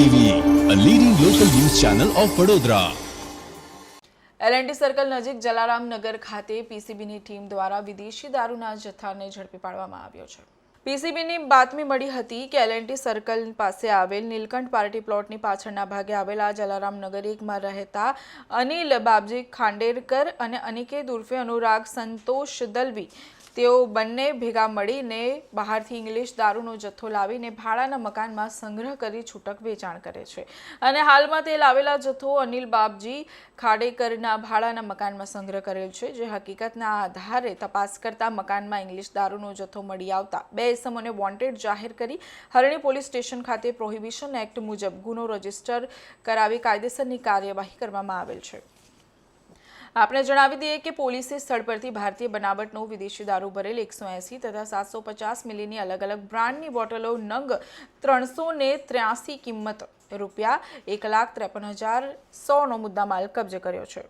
TV અ L&T circle નજીક જલારામ નગર ખાતે પીસીબીની team દ્વારા વિદેશી દારૂના જથ્થાને ઝડપી પાડવામાં આવ્યો છે. પીસીબીની બાતમી મળી હતી કે એલએનટી સર્કલ પાસે આવેલ નીલકંઠ પાર્ટી પ્લોટની પાછળના ભાગે આવેલા જલારામ નગર એકમાં રહેતા અનિલ બાબજી ખાંડેરકર અને અનિકેત ઉર્ફે અનુરાગ સંતોષ દલવી, તેઓ બંને ભેગા મળીને બહારથી ઇંગ્લિશ દારૂનો જથ્થો લાવીને ભાડાના મકાનમાં સંગ્રહ કરી છૂટક વેચાણ કરે છે. અને હાલમાં તે લાવેલા જથ્થો અનિલ બાપજી ખાડેકરના ભાડાના મકાનમાં સંગ્રહ કરેલ છે, જે હકીકતના આધારે તપાસ કરતા મકાનમાં ઇંગ્લિશ દારૂનો જથ્થો મળી આવતા બે ઇસમોને વોન્ટેડ જાહેર કરી હરણી પોલીસ સ્ટેશન ખાતે પ્રોહિબિશન એક્ટ મુજબ ગુનો રજિસ્ટર કરાવી કાયદેસરની કાર્યવાહી કરવામાં આવેલ છે. આપણે જણાવી દઈએ કે પોલીસે સ્થળ પરથી ભારતીય બનાવટનો વિદેશી દારૂ ભરેલ એકસો એંસી તથા સાતસો પચાસ મિલીની અલગ અલગ બ્રાન્ડની બોટલો નંગ ત્રણસો ને ત્ર્યાસી કિંમત રૂપિયા એક લાખ ત્રેપન હજાર સોનો મુદ્દામાલ કબજે કર્યો છે.